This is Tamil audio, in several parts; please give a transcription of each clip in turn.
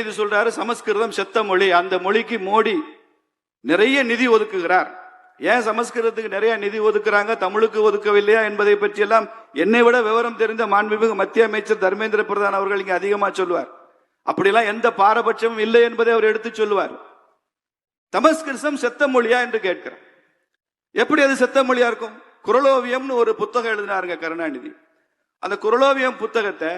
உதயநிதி சொல்றாரு சமஸ்கிருதம் செத்த மொழி. அந்த மொழிக்கு மோடி நிறைய நிதி ஒதுக்குகிறார். ஏன் சமஸ்கிருதத்துக்கு நிறைய நிதி ஒதுக்குறாங்க? தமிழுக்கு ஒதுக்கவில்லையா என்பதை பற்றியெல்லாம் என்னை விட விவரம் தெரிந்த மாண்புமிகு மத்திய அமைச்சர் தர்மேந்திர பிரதான் அவர்கள் இங்க அதிகமா சொல்லுவார். அப்படிலாம் எந்த பாரபட்சமும் இல்லை என்பதை அவர் எடுத்து சொல்லுவார். தமஸ்கிருதம் செத்த மொழியா என்று கேட்கிறார். எப்படி அது செத்த மொழியா இருக்கும்? குரலோவியம்னு ஒரு புத்தகம் எழுதினாருங்க கருணாநிதி. அந்த குரலோவியம் புத்தகத்தை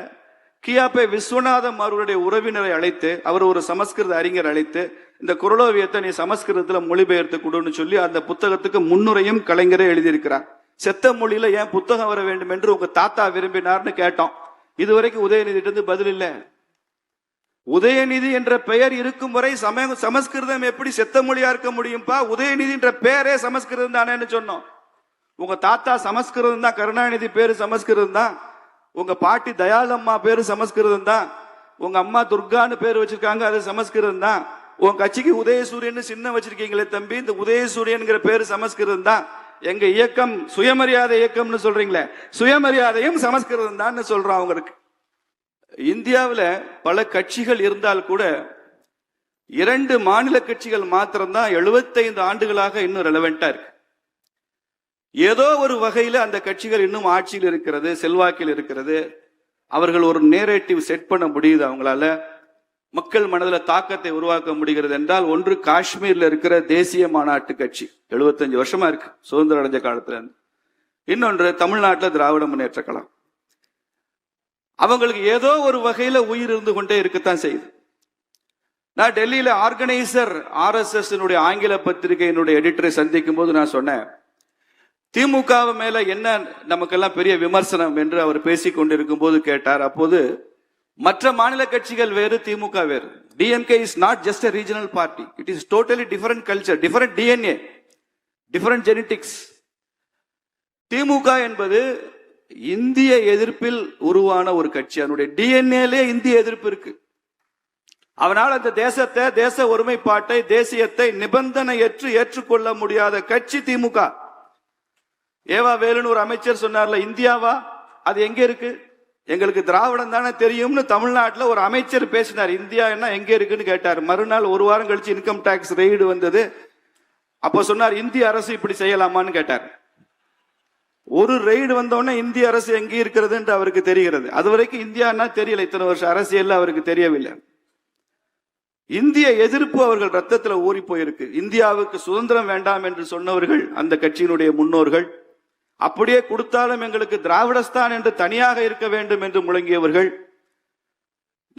கியாப்பை விஸ்வநாதம் அவர்களுடைய உறவினரை அழைத்து அவர் ஒரு சமஸ்கிருத அறிஞர் அழைத்து இந்த குரலோவியத்தை நீ சமஸ்கிருதத்துல மொழிபெயர்த்து கொடுன்னு சொல்லி அந்த புத்தகத்துக்கு முன்னுரையும் கலைஞரே எழுதியிருக்கிறார். செத்த மொழியில ஏன் புத்தகம் வர வேண்டும் என்று உங்க தாத்தா விரும்பினார்னு கேட்டோம். இதுவரைக்கும் உதயநிதி இருந்து பதில் இல்லை. உதயநிதி என்ற பெயர் இருக்கும் வரை சமய சமஸ்கிருதம் எப்படி செத்த மொழியா இருக்க முடியும்பா? உதயநிதி என்ற பெயரே சமஸ்கிருதம் தானேன்னு சொன்னோம். உங்க தாத்தா சமஸ்கிருதம் தான் கருணாநிதி பேரு சமஸ்கிருதம் தான். உங்க பாட்டி தயாளம்மா பேரு சமஸ்கிருதம் தான். உங்க அம்மா துர்கான்னு பேர் வச்சிருக்காங்க அது சமஸ்கிருதம் தான். உன் கட்சிக்கு உதயசூரியன் சின்ன வச்சிருக்கீங்களே தம்பி இந்த உதயசூரியன்கிற பேரு சமஸ்கிருதம் தான். எங்க இயக்கம் சுயமரியாதை இயக்கம்னு சொல்றீங்களே சுயமரியாதையும் சமஸ்கிருதம் தான் சொல்றோம் அவங்களுக்கு. இந்தியாவில் பல கட்சிகள் இருந்தால் கூட இரண்டு மாநில கட்சிகள் மாத்திரம்தான் 75 ஆண்டுகளாக இன்னும் ரெலவெண்டா இருக்கு. ஏதோ ஒரு வகையில அந்த கட்சிகள் இன்னும் ஆட்சியில் இருக்கிறது செல்வாக்கில் இருக்கிறது. அவர்கள் ஒரு நேரேட்டிவ் செட் பண்ண முடியுது அவங்களால. மக்கள் மனதில் தாக்கத்தை உருவாக்க முடிகிறது என்றால் ஒன்று காஷ்மீர்ல இருக்கிற தேசிய மாநாட்டு கட்சி. 75 வருஷமா இருக்கு சுதந்திரம் அடைஞ்ச காலத்துல இருந்து. இன்னொன்று தமிழ்நாட்டில் திராவிட முன்னேற்ற கழகம். அவங்களுக்கு ஏதோ ஒரு வகையில உயிர் இருந்து கொண்டே இருக்கத்தான் செய்யுது. நான் டெல்லியில ஆர்கனைசர் ஆர்எஸ்எஸ் ஆங்கில பத்திரிகையினுடைய எடிட்டரை சந்திக்கும் போது நான் சொன்னேன் திமுக மேல என்ன நமக்கெல்லாம் பெரிய விமர்சனம் என்று அவர் பேசிக் கொண்டிருக்கும் போது கேட்டார். அப்போது மற்ற மாநில கட்சிகள் வேறு திமுக வேறு. DMK is not just a regional party it is totally different culture different DNA different genetics திமுக என்பது இந்திய எதிர்ப்பில் உருவான ஒரு கட்சி. அதனுடைய டிஎன்ஏலே இந்திய எதிர்ப்பு இருக்கு. அவனால் அந்த தேசத்தை தேச ஒருமைப்பாட்டை தேசியத்தை நிபந்தனையற்று ஏற்றுக்கொள்ள முடியாத கட்சி திமுக. ஏவா வேலுன்னு ஒரு அமைச்சர் சொன்னார்ல இந்தியாவா? அது எங்க இருக்கு? எங்களுக்கு திராவிடம் தானே தெரியும்னு தமிழ்நாட்டில் ஒரு அமைச்சர் பேசினார். இந்தியா என்ன எங்கே இருக்குன்னு கேட்டார். மறுநாள் ஒரு வாரம் கழிச்சு இன்கம் டேக்ஸ் ரெய்டு வந்தது. அப்போ சொன்னார் இந்திய அரசு இப்படி செய்யலாமான்னு கேட்டார். ஒரு ரெய்டு வந்தோடனே இந்திய அரசு எங்கே இருக்கிறதுன்ட்டு அவருக்கு தெரிகிறது. அது வரைக்கும் இந்தியான்னா தெரியல. இத்தனை வருஷம் அரசியல் அவருக்கு தெரியவில்லை. இந்திய எதிர்ப்பு அவர்கள் ரத்தத்தில் ஊறி போயிருக்கு. இந்தியாவுக்கு சுதந்திரம் வேண்டாம் என்று சொன்னவர்கள் அந்த கட்சியினுடைய முன்னோர்கள் அப்படியே கொடுத்தாலும் எங்களுக்கு திராவிடஸ்தான் என்று தனியாக இருக்க வேண்டும் என்று முழங்கியவர்கள்.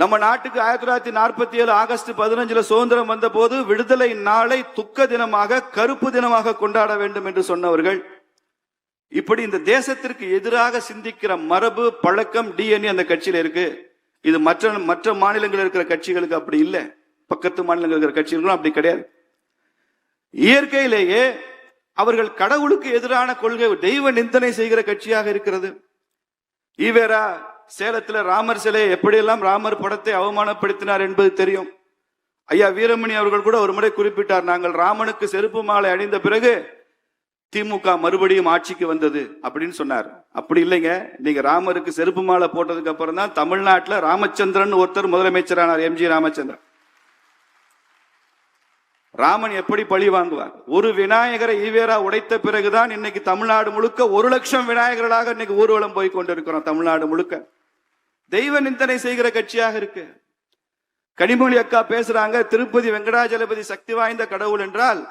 நம்ம நாட்டுக்கு ஆயிரத்தி தொள்ளாயிரத்தி நாற்பத்தி ஏழு ஆகஸ்ட் பதினஞ்சுல சுதந்திரம் வந்த போது விடுதலை நாளை துக்க தினமாக கருப்பு தினமாக கொண்டாட வேண்டும் என்று சொன்னவர்கள். இப்படி இந்த தேசத்திற்கு எதிராக சிந்திக்கிற மரபு பழக்கம் டிஎன்ஏ அந்த கட்சியில இருக்கு. இது மற்ற மற்ற மாநிலங்களில் இருக்கிற கட்சிகளுக்கு அப்படி இல்லை. பக்கத்து மாநிலங்கள் இருக்கிற கட்சிகளுக்கும் அப்படி கிடையாது. இயற்கையிலேயே அவர்கள் கடவுளுக்கு எதிரான கொள்கை தெய்வ நிந்தனை செய்கிற கட்சியாக இருக்கிறது. ஈவேரா சேலத்துல ராமர் சிலையை எப்படியெல்லாம் ராமர் படத்தை அவமானப்படுத்தினார் என்பது தெரியும். ஐயா வீரமணி அவர்கள் கூட ஒரு முறை குறிப்பிட்டார் நாங்கள் ராமனுக்கு செருப்பு மாலை அணிந்த பிறகு திமுக மறுபடியும் ஆட்சிக்கு வந்தது அப்படின்னு சொன்னார். அப்படி இல்லைங்க. நீங்க ராமருக்கு செருப்பு மாலை போட்டதுக்கு அப்புறம் தான் தமிழ்நாட்டுல ராமச்சந்திரன் ஒருத்தர் முதலமைச்சரானார் எம்ஜி ராமச்சந்திரன். ராமன் எப்படி பழி வாங்குவார்? ஒரு விநாயகரை ஈவேரா உடைத்த பிறகுதான் இன்னைக்கு தமிழ்நாடு முழுக்க ஒரு லட்சம் விநாயகர்களாக இன்னைக்கு ஊர்வலம் போய் கொண்டிருக்கிறோம் தமிழ்நாடு முழுக்க. தெய்வ நிந்தனை செய்கிற கட்சியாக இருக்கு. கனிமொழி அக்கா பேசுறாங்க திருப்பதி வெங்கடாஜலபதி சக்தி வாய்ந்த கடவுள் என்றால்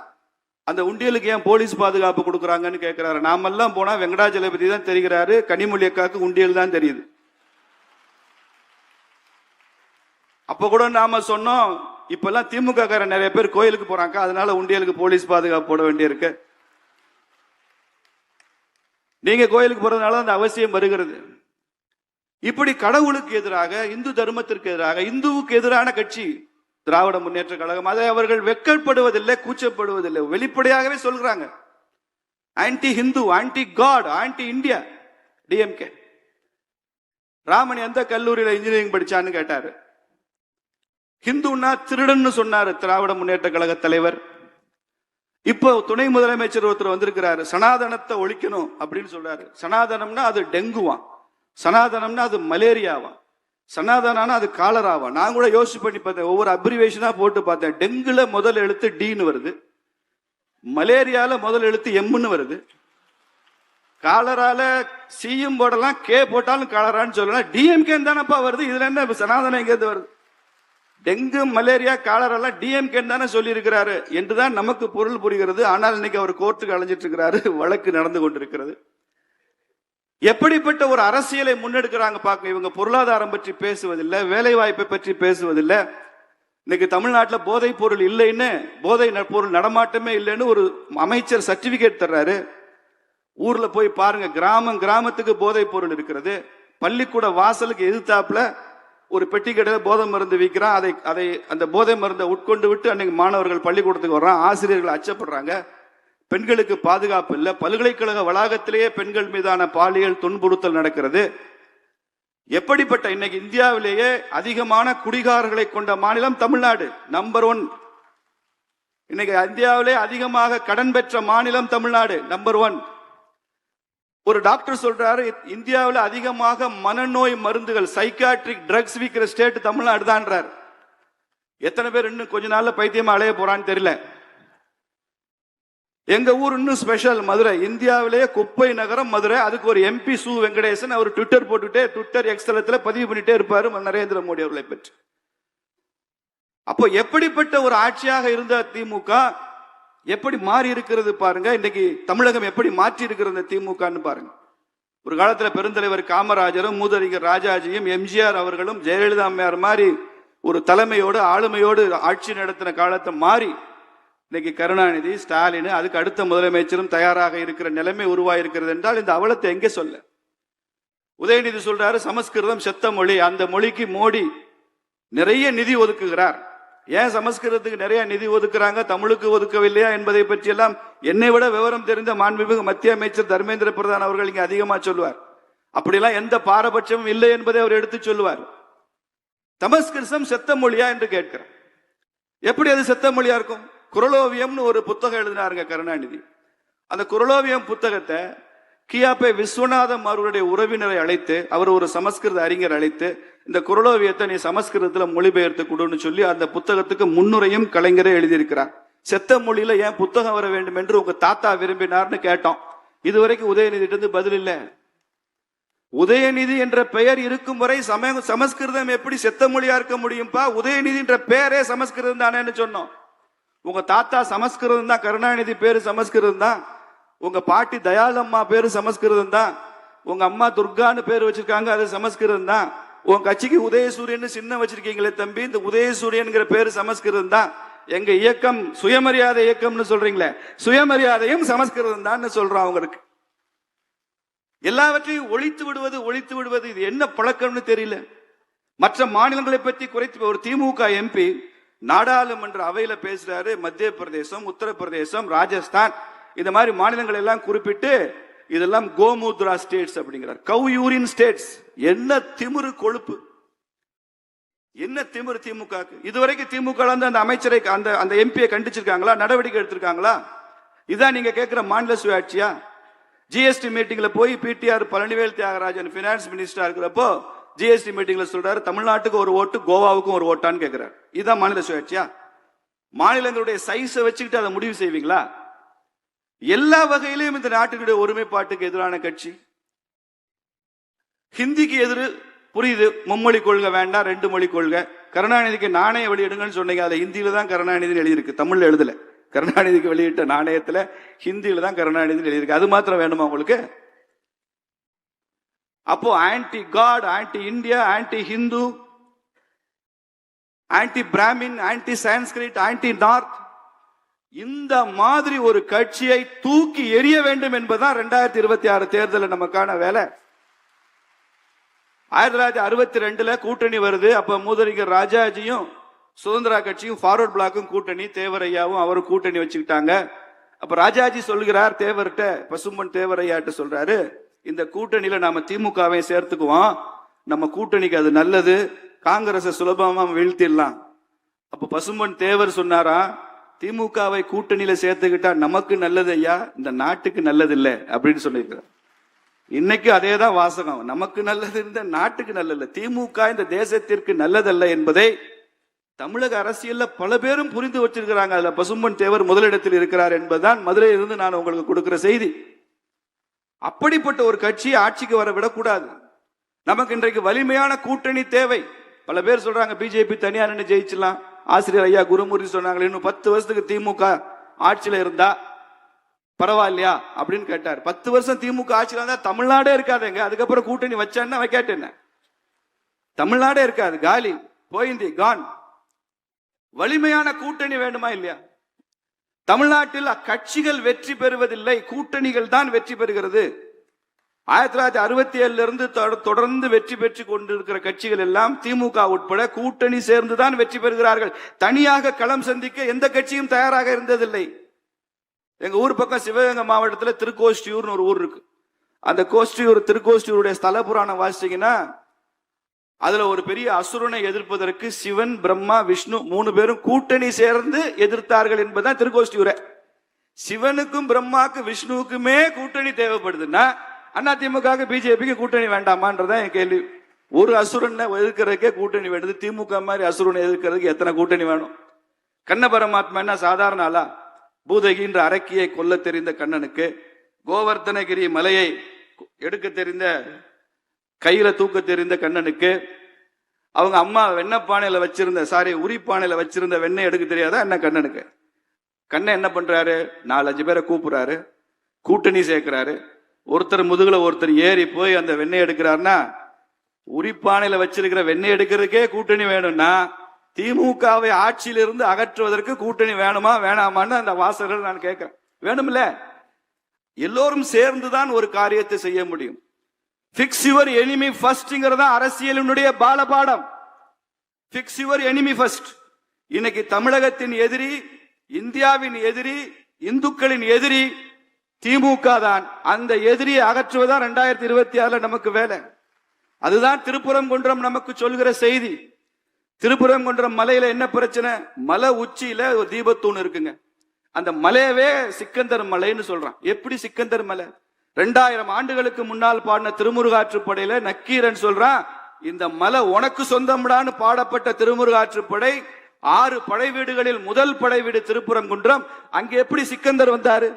அந்த உண்டியலுக்கு ஏன் போலீஸ் பாதுகாப்பு கொடுக்குறாங்கன்னு கேட்கிறாரு நாமெல்லாம் போனா வெங்கடாஜலபதி தான் தெரிகிறாரு கனிமொழி அக்காவுக்கு உண்டியல் தான் தெரியுது. அப்ப கூட நாம சொன்னோம் இப்பெல்லாம் திமுக காரன் நிறைய பேர் கோயிலுக்கு போறாங்க. அதனால உண்டியலுக்கு போலீஸ் பாதுகாப்பு போட வேண்டியிருக்கு. நீங்க கோயிலுக்கு போறதுனால அந்த அவசியம் வருகிறது. இப்படி கடவுளுக்கு எதிராக இந்து தர்மத்திற்கு எதிராக இந்துவுக்கு எதிரான கட்சி திராவிட முன்னேற்ற கழகம் அதை அவர்கள் வெட்கப்படுவதில்லை கூச்சப்படுவதில்லை. வெளிப்படையாகவே சொல்கிறாங்க anti Hindu anti God anti India DMK Raman எந்த கல்லூரியில் இன்ஜினியரிங் படிச்சான்னு கேட்டாரு. ஹிந்துன்னா திருடன்னு சொன்னார் திராவிட முன்னேற்ற கழக தலைவர். இப்போ துணை முதலமைச்சர் ஒருத்தர் வந்திருக்கிறாரு. சனாதனத்தை ஒழிக்கணும் அப்படின்னு சொல்றாரு. சனாதனம்னா அது டெங்குவான். சனாதனம்னா அது மலேரியாவாம் சனாதனானா அது காலராவா நான் கூட யோசிச்சு பண்ணி பார்த்தேன். ஒவ்வொரு அப்ரிவேஷனா போட்டு பார்த்தேன். டெங்குல முதல் எழுத்து டீன்னு வருது. மலேரியால முதல் எழுத்து எம்னு வருது. காலரால சியும் போடலாம் கே போட்டாலும் காலரான்னு சொல்லலாம். டிஎம்கே தானப்பா வருது. இதுல என்ன சனாதனம் எங்கேருந்து வருது? டெங்கு மலேரியா காலரெல்லாம் டிஎம்கே தானே சொல்லியிருக்கிறாரு. என்றுதான் நமக்கு பொருள் புரிகிறது. ஆனால் இன்னைக்கு அவர் கோர்ட்டுக்கு அழைஞ்சிட்டு இருக்கிறாரு. வழக்கு நடந்து கொண்டிருக்கிறது. எப்படிப்பட்ட ஒரு அரசியலை முன்னெடுக்கிறாங்க பார்க்க இவங்க பொருளாதாரம் பற்றி பேசுவதில்லை வேலை வாய்ப்பை பற்றி பேசுவதில்லை. இன்னைக்கு தமிழ்நாட்டில் போதைப் பொருள் இல்லைன்னு போதை பொருள் நடமாட்டமே இல்லைன்னு ஒரு அமைச்சர் சர்டிபிகேட் தர்றாரு. ஊர்ல போய் பாருங்க கிராமம் கிராமத்துக்கு போதைப் பொருள் இருக்கிறது. பள்ளிக்கூட வாசலுக்கு எதிர்த்தாப்புல ஒரு பெட்டி கடையில் போதை மருந்து விற்கிறான். அதை அதை அந்த போதை மருந்தை உட்கொண்டு விட்டு அன்னைக்கு மாணவர்கள் பள்ளிக்கூடத்துக்கு வர்றான். ஆசிரியர்கள் அச்சப்படுறாங்க. பெண்களுக்கு பாதுகாப்பு இல்லை. பல்கலைக்கழக வளாகத்திலேயே பெண்கள் மீதான பாலியல் துன்புறுத்தல் நடக்கிறது. எப்படிப்பட்ட இன்னைக்கு இந்தியாவிலேயே அதிகமான குடிகாரர்களை கொண்ட மாநிலம் தமிழ்நாடு. நம்பர் ஒன் இன்னைக்கு இந்தியாவிலே அதிகமாக கடன் பெற்ற மாநிலம் தமிழ்நாடு. நம்பர் ஒன் ஒரு டாக்டர் சொல்றாரு இந்தியாவில் அதிகமாக மனநோய் மருந்துகள் சைக்காட்ரிக் ட்ரக்ஸ் விற்கிற ஸ்டேட் தமிழ்நாடு தான்றார். எத்தனை பேர் இன்னும் கொஞ்ச நாள்ல பைத்தியமா அலைய போறான்னு தெரியல. எங்க ஊர் இன்னும் ஸ்பெஷல் மதுரை. இந்தியாவிலேயே குப்பை நகரம் மதுரை. அதுக்கு ஒரு எம்பி சு வெங்கடேசன் அவர் ட்விட்டர் போட்டுட்டே ட்விட்டர் எக்ஸ்தலத்துல பதிவு பண்ணிட்டே இருப்பாரு நரேந்திர மோடி அவர்களை பற்றி. அப்போ எப்படிப்பட்ட ஒரு ஆட்சியாக இருந்த திமுக? எப்படி மாறி இருக்கிறது பாருங்க. இன்னைக்கு தமிழகம் எப்படி மாற்றி இருக்கிறது திமுகன்னு பாருங்க. ஒரு காலத்துல பெருந்தலைவர் காமராஜரும் மூதறிஞர் ராஜாஜியும் எம்ஜிஆர் அவர்களும் ஜெயலலிதா அம்மையார் மாதிரி ஒரு தலைமையோடு ஆளுமையோடு ஆட்சி நடத்தின காலத்தை மாறி இன்னைக்கு கருணாநிதி ஸ்டாலின் அதுக்கு அடுத்த முதலமைச்சரும் தயாராக இருக்கிற நிலைமை உருவாயிருக்கிறது என்றால் இந்த அவலத்தை எங்கே சொல்ல? உதயநிதி சொல்றாரு சமஸ்கிருதம் செத்த மொழி அந்த மொழிக்கு மோடி நிறைய நிதி ஒதுக்குகிறார். ஏன் சமஸ்கிருதத்துக்கு நிறைய நிதி ஒதுக்குறாங்க? தமிழுக்கு ஒதுக்கவில்லையா என்பதை பற்றியெல்லாம் என்னை விட விவரம் தெரிந்த மாண்புமிகு மத்திய அமைச்சர் தர்மேந்திர பிரதான் அவர்கள் இங்கே அதிகமாக சொல்லுவார். அப்படிலாம் எந்த பாரபட்சமும் இல்லை என்பதை அவர் எடுத்து சொல்லுவார். சமஸ்கிருதம் செத்த மொழியா என்று கேட்கிறார் எப்படி அது செத்த மொழியா இருக்கும்? குரலோவியம்னு ஒரு புத்தகம் எழுதினாருங்க கருணாநிதி. அந்த குரலோவியம் புத்தகத்தை கியாப்பே விஸ்வநாதம் அவருடைய உறவினரை அழைத்து அவர் ஒரு சமஸ்கிருத அறிஞர் அழைத்து இந்த குரலோவியத்தை நீ சமஸ்கிருதத்துல மொழிபெயர்த்து கொடுன்னு சொல்லி அந்த புத்தகத்துக்கு முன்னுரையும் கலைஞரே எழுதியிருக்கிறார். செத்த மொழியில ஏன் புத்தகம் வர வேண்டும் என்று உங்க தாத்தா விரும்பினார்னு கேட்டோம். இதுவரைக்கும் உதயநிதிட்டு இருந்து பதில் இல்லை. உதயநிதி என்ற பெயர் இருக்கும் வரை சம சமஸ்கிருதம் எப்படி செத்த மொழியா இருக்க முடியும்பா? உதயநிதி என்ற பெயரே சமஸ்கிருதம் தானேன்னு சொன்னோம். உங்க தாத்தா சமஸ்கிருதம் தான் கருணாநிதி பேரு சமஸ்கிருதம் தான். உங்க பாட்டி தயாளம்மா பேரு சமஸ்கிருதம் தான். உங்க அம்மா துர்கான்னு பேர் வச்சிருக்காங்க அது சமஸ்கிருதம் தான். உன் கட்சிக்கு உதயசூரியன் சின்ன வச்சிருக்கீங்களே தம்பி இந்த உதயசூரியன்கிற பேரு சமஸ்கிருதம் தான். எங்க இயக்கம் சுயமரியாதை இயக்கம்னு சொல்றீங்களே சுயமரியாதையும் சமஸ்கிருதம் தான் சொல்றோம் அவங்களுக்கு. எல்லாவற்றையும் ஒழித்து விடுவது ஒழித்து விடுவது இது என்ன பழக்கம்னு தெரியல. மற்ற மாநிலங்களை பற்றி குறைத்து ஒரு திமுக எம்பி நாடாளுமன்ற அவையில பேசுறாரு மத்திய பிரதேசம் உத்தரப்பிரதேசம் ராஜஸ்தான். இந்த மாதிரி மாநிலங்கள் எல்லாம் குறிப்பிட்டு இதெல்லாம் கோமுத்ரா ஸ்டேட்ஸ் அப்படிங்கிறார். கவு யூரின் ஸ்டேட்ஸ் என்ன திமிரு கொழுப்பு? என்ன திமிரு திமுக இதுவரைக்கும் திமுக வந்து அந்த அமைச்சரை அந்த அந்த எம்பியை கண்டிச்சிருக்காங்களா? நடவடிக்கை எடுத்திருக்காங்களா? இதான் நீங்க கேட்கிற மாநில சுயாட்சியா? ஜிஎஸ்டி மீட்டிங்ல போய் பிடிஆர் பழனிவேல் தியாகராஜன் பினான்ஸ் மினிஸ்டரா இருக்கிறப்போ ஜிஎஸ்டி மீட்டிங்ல சொல்றாரு தமிழ்நாட்டுக்கு ஒரு ஓட்டு கோவாவுக்கும் ஒரு ஓட்டான்னு கேட்கிறார். இதுதான் மாநில சுயாட்சியா? மாநிலங்களுடைய சைஸை வச்சுக்கிட்டு அதை முடிவு செய்வீங்களா? எல்லா வகையிலும் இந்த நாட்டினுடைய ஒருமைப்பாட்டுக்கு எதிரான கட்சி. ஹிந்திக்கு எதிர் புரியுது மும்மொழி கொள்கை வேண்டாம் ரெண்டு மொழி கொள்கை. கருணாநிதிக்கு நாணய வெளியிடுங்கன்னு சொன்னீங்க அதுல ஹிந்தியில தான் கருணாநிதி எழுதியிருக்கு. தமிழ்ல எழுதல. கருணாநிதிக்கு வெளியிட்ட நாணயத்துல ஹிந்தியில தான் கருணாநிதி எழுதியிருக்கு. அது மாத்திரம் வேணுமா உங்களுக்கு? அப்போ anti God anti India anti Hindu anti Brahmin anti Sanskrit anti north இந்த மாதிரி ஒரு கட்சியை தூக்கி எறிய வேண்டும் என்பதுதான் ரெண்டாயிரத்தி இருபத்தி ஆறு தேர்தலில் நமக்கான வேலை. ஆயிரத்தி தொள்ளாயிரத்தி அறுபத்தி ரெண்டுல கூட்டணி வருது. அப்ப மூதறிஞர் ராஜாஜியும் சுதந்திரா கட்சியும் ஃபார்வர்ட் பிளாக்கும் கூட்டணி தேவரையாவும் அவரும் கூட்டணி வச்சுக்கிட்டாங்க. அப்ப ராஜாஜி சொல்கிறார் தேவர்கிட்ட பசும்பன் தேவரையாட்ட சொல்றாரு இந்த கூட்டணியில நாம திமுகவை சேர்த்துக்குவோம். நம்ம கூட்டணிக்கு அது நல்லது. காங்கிரஸை சுலபமா வீழ்த்திடலாம். அப்ப பசும்பன் தேவர் சொன்னாரா திமுகவை கூட்டணியில சேர்த்துக்கிட்டா நமக்கு நல்லது ஐயா இந்த நாட்டுக்கு நல்லது இல்லை அப்படின்னு சொல்லியிருக்கிறார். இன்னைக்கு அதே தான் வாசகம். நமக்கு நல்லது இந்த நாட்டுக்கு நல்லது திமுக இந்த தேசத்திற்கு நல்லதல்ல என்பதை தமிழக அரசியல்ல பல பேரும் புரிந்து வச்சிருக்கிறாங்க. அதுல பசும்பன் தேவர் முதலிடத்தில் இருக்கிறார் என்பதுதான் மதுரையிலிருந்து இருந்து நான் உங்களுக்கு கொடுக்கிற செய்தி. அப்படிப்பட்ட ஒரு கட்சி ஆட்சிக்கு வர விடக்கூடாது. நமக்கு இன்றைக்கு வலிமையான கூட்டணி தேவை. பல பேர் சொல்றாங்க பிஜேபி தனியார் நின்று ஜெயிச்சலாம் ஆசிரியர் ஐயா குருமூர்த்தி சொன்னாங்களே இன்னும் பத்து வருஷத்துக்கு திமுக ஆட்சியில் இருந்தா பரவாயில்லையா? அப்படின்னு கேட்டார். பத்து வருஷம் திமுக ஆட்சியில இருந்தா தமிழ்நாடே இருக்காதுங்க. அதுக்கப்புறம் கூட்டணி வச்சான்னா வைக்காட்டேன் தமிழ்நாடே இருக்காது. காலி போயிந்தி கான் வலிமையான கூட்டணி வேண்டுமா இல்லையா? தமிழ்நாட்டில் கட்சிகள் வெற்றி பெறுவதில்லை. கூட்டணிகள் தான் வெற்றி பெறுகிறது. ஆயிரத்தி தொள்ளாயிரத்தி அறுபத்தி ஏழுல இருந்து தொடர்ந்து வெற்றி பெற்று கொண்டிருக்கிற கட்சிகள் எல்லாம் திமுக உட்பட கூட்டணி சேர்ந்துதான் வெற்றி பெறுகிறார்கள். தனியாக களம் சந்திக்க எந்த கட்சியும் தயாராக இருந்ததில்லை. எங்க ஊர் பக்கம் சிவகங்கை மாவட்டத்தில் திருக்கோஷ்டியூர்னு ஒரு ஊர் இருக்கு. அந்த கோஷ்டியூர் திருக்கோஷ்டியூருடைய ஸ்தல புராணம் வாசிச்சீங்கன்னா அதுல ஒரு பெரிய அசுரனை எதிர்ப்பதற்கு சிவன் பிரம்மா விஷ்ணு மூணு பேரும் கூட்டணி சேர்ந்து எதிர்த்தார்கள் என்பதுதான் திருக்கோஷ்டியூரை. சிவனுக்கும் பிரம்மாக்கு விஷ்ணுவுக்குமே கூட்டணி தேவைப்படுதுன்னா அண்ணா திமுக பிஜேபிக்கு கூட்டணி வேண்டாமான்றதான் என் கேள்வி. ஒரு அசுரனை எதிர்க்கிறதுக்கே கூட்டணி வேண்டுது. திமுக மாதிரி அசுரனை எதிர்க்கிறதுக்கு எத்தனை கூட்டணி வேணும்? கண்ண பரமாத்மா என்ன சாதாரண ஆளா? பூதகின்ற அரக்கியை கொல்ல தெரிந்த கண்ணனுக்கு கோவர்த்தனகிரி மலையை எடுக்க தெரிந்த கையில தூக்க தெரிந்த கண்ணனுக்கு அவங்க அம்மா வெண்ணப்பானையில வச்சிருந்த சாரி உரிப்பானையில வச்சிருந்த வெண்ணெய் எடுக்க தெரியாதா என்ன கண்ணனுக்கு? கண்ணன் என்ன பண்றாரு? நாலஞ்சு பேரை கூப்பிடுறாரு. கூட்டணி சேர்க்கிறாரு. ஒருத்தர் முதுகுல ஒருத்தர் ஏறி போய் அந்த வெண்ணெய் எடுக்கிறாருன்னா உரிப்பானையில வச்சிருக்கிற வெண்ணெய் எடுக்கிறதுக்கே கூட்டணி வேணும்னா திமுகவை ஆட்சியிலிருந்து அகற்றுவதற்கு கூட்டணி வேணுமா வேணாமான்னு அந்த வாசகர்கள் நான் கேட்கிறேன். வேணும்ல? எல்லோரும் சேர்ந்துதான் ஒரு காரியத்தை செய்ய முடியும். பிக்ஸ் யுவர் எனிமி ஃபர்ஸ்ட்ங்கிறதா அரசியலினுடைய பாலபாடம். பிக்ஸ் யுவர் எனிமி ஃபர்ஸ்ட் இன்னைக்கு தமிழகத்தின் எதிரி இந்தியாவின் எதிரி இந்துக்களின் எதிரி திமுக தான் அந்த எதிரியை அகற்றுவதா ரெண்டாயிரத்தி இருபத்தி ஆறுல நமக்கு வேலை. அதுதான் திருப்புறங்குன்றம் நமக்கு சொல்கிற செய்தி. திருப்புறங்குன்றம் மலையில என்ன பிரச்சனை? மலை உச்சியில ஒரு தீபத்தூண் இருக்குங்க. அந்த மலையவே சிக்கந்தர் மலைன்னு சொல்றான். எப்படி சிக்கந்தர் மலை? ரெண்டாயிரம் ஆண்டுகளுக்கு முன்னால் பாடின திருமுருகாற்றுப்படையில நக்கீரன் சொல்றான் இந்த மலை உனக்கு சொந்தம்டான்னு பாடப்பட்ட திருமுருகாற்றுப்படை ஆறு படை வீடுகளில் முதல் படை வீடு திருப்புறங்குன்றம் அங்கே எப்படி சிக்கந்தர் வந்தாரு?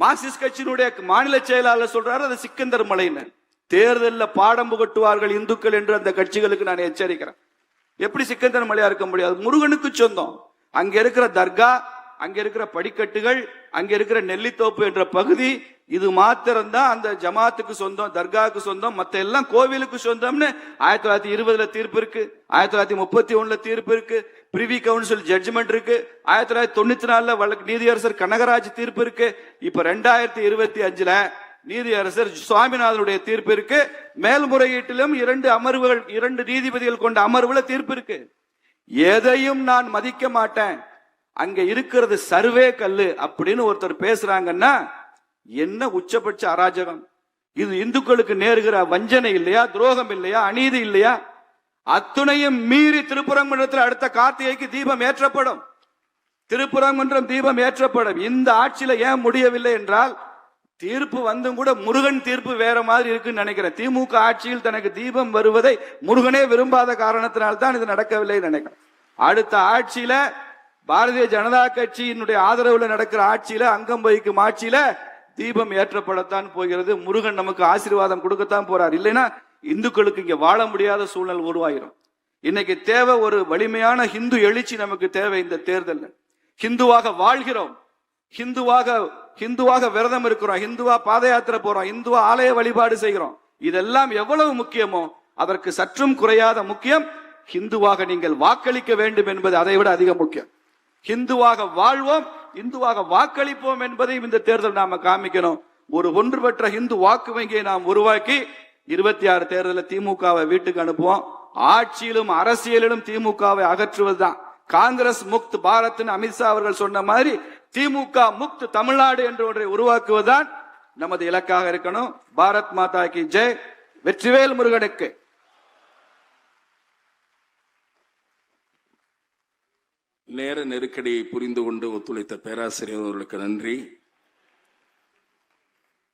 மார்க்சிஸ்ட் கட்சியினுடைய மாநில செயலாளர் சொல்றாரு அது சிக்கந்தர் மலைன்னு. தேர்தலில் பாடம் புகட்டுவார்கள் இந்துக்கள் என்று அந்த கட்சிகளுக்கு நான் எச்சரிக்கிறேன். எப்படி சிக்கந்தர் மலையா இருக்க முடியாது முருகனுக்கு சொந்தம். அங்க இருக்கிற தர்கா அங்க இருக்கிற படிக்கட்டுகள் அங்க இருக்கிற நெல்லித்தோப்பு என்ற பகுதி இது மாத்திரம்தான் அந்த ஜமாத்துக்கு சொந்தம் தர்காவுக்கு சொந்தம் மற்ற எல்லாம் கோவிலுக்கு சொந்தம்னு ஆயிரத்தி தொள்ளாயிரத்தி இருபதுல தீர்ப்பு இருக்கு ஆயிரத்தி தொள்ளாயிரத்தி முப்பத்தி ஒண்ணுல தீர்ப்பு இருக்கு பிரிவி கவுன்சில் ஜட்ஜ்மெண்ட் இருக்கு ஆயிரத்தி தொள்ளாயிரத்தி தொண்ணூத்தி நாலுல வழக்கு நீதியரசர் கனகராஜ் தீர்ப்பு இருக்கு இப்ப ரெண்டாயிரத்தி இருபத்தி அஞ்சுல நீதியரசர் சுவாமிநாதனுடைய தீர்ப்பு இருக்கு மேல்முறையீட்டிலும் இரண்டு அமர்வுகள் இரண்டு நீதிபதிகள் கொண்ட அமர்வுல தீர்ப்பு இருக்கு. எதையும் நான் மதிக்க மாட்டேன். அங்க இருக்கிறது சர்வே கல்லு அப்படின்னு ஒருத்தர் பேசுறாங்கன்னா என்ன உச்சபட்ச அராஜகம்? இது இந்துக்களுக்கு நேருகிற வஞ்சனை இல்லையா? துரோகம் இல்லையா? அநீதி இல்லையா? அத்துணையும் மீறி திருப்புறங்குன்றத்தில் அடுத்த கார்த்திகைக்கு தீபம் ஏற்றப்படும். திருப்புறங்குன்றம் தீபம் ஏற்றப்படும். இந்த ஆட்சியில ஏன் முடியவில்லை என்றால் தீர்ப்பு வந்தும் கூட முருகன் தீர்ப்பு வேற மாதிரி இருக்குன்னு நினைக்கிறேன். திமுக ஆட்சியில் தனக்கு தீபம் வருவதை முருகனே விரும்பாத காரணத்தினால்தான் இது நடக்கவில்லை நினைக்கிறேன். அடுத்த ஆட்சியில பாரதிய ஜனதா கட்சியினுடைய ஆதரவுல நடக்கிற ஆட்சியில அங்கம் வகிக்கும் ஆட்சியில தீபம் ஏற்றப்படத்தான் போகிறது. முருகன் நமக்கு ஆசீர்வாதம் கொடுக்கத்தான் போறார். இல்லைன்னா இந்துக்களுக்கு இங்க வாழ முடியாத சூழ்நிலை உருவாயிரும். இன்னைக்கு தேவை ஒரு வலிமையான ஹிந்து எழுச்சி நமக்கு தேவை இந்த தேர்தல்ல. ஹிந்துவாக வாழ்கிறோம். ஹிந்துவாக ஹிந்துவாக விரதம் இருக்கிறோம். ஹிந்துவா பாத யாத்திரை போறோம். ஹிந்துவா ஆலய வழிபாடு செய்கிறோம். இதெல்லாம் எவ்வளவு முக்கியமோ அதற்கு சற்றும் குறையாத முக்கியம் ஹிந்துவாக நீங்கள் வாக்களிக்க வேண்டும் என்பது அதை விட அதிக முக்கியம். ஹிந்துவாக வாழ்வோம் இந்துவாக வாக்களிப்போம் என்பதையும் இந்த தேர்தல் நாம காமிக்கணும். ஒரு ஒன்றுபற்ற ஹிந்து வாக்கு வங்கியை நாம் உருவாக்கி இருபத்தி ஆறு தேர்தலில் திமுகவை வீட்டுக்கு அனுப்புவோம். ஆட்சியிலும் அரசியலிலும் திமுகவை அகற்றுவதுதான் காங்கிரஸ் முக்த் பாரத்னு அமித்ஷா அவர்கள் சொன்ன மாதிரி திமுக முக்த் தமிழ்நாடு என்று ஒன்றை உருவாக்குவதுதான் நமது இலக்காக இருக்கணும். பாரத் மாதா கி ஜெய். வெற்றிவேல் முருகனுக்கு. நேர நெருக்கடியை புரிந்து கொண்டு ஒத்துழைத்த பேராசிரியர் அவர்களுக்கு நன்றி.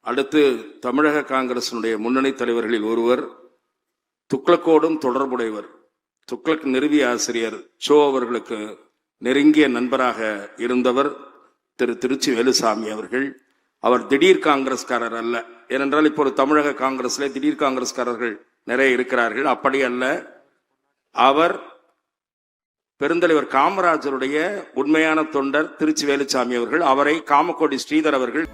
அடுத்து தமிழக காங்கிரசினுடைய முன்னணி தலைவர்களில் ஒருவர் துக்ளக்கோடும் தொடர்புடையவர் துக்ளக் நிறுவிய ஆசிரியர் சோ அவர்களுக்கு நெருங்கிய நண்பராக இருந்தவர் திரு திருச்சி வேலுசாமி அவர்கள். அவர் திடீர் காங்கிரஸ்காரர் அல்ல. ஏனென்றால் இப்போது தமிழக காங்கிரஸ்ல திடீர் காங்கிரஸ்காரர்கள் நிறைய இருக்கிறார்கள். அப்படி அல்ல. அவர் பெருந்தலைவர் காமராஜருடைய உண்மையான தொண்டர் திருச்சி வேலுசாமி அவர்கள் அவரை காமக்கோடி ஸ்ரீதர் அவர்கள்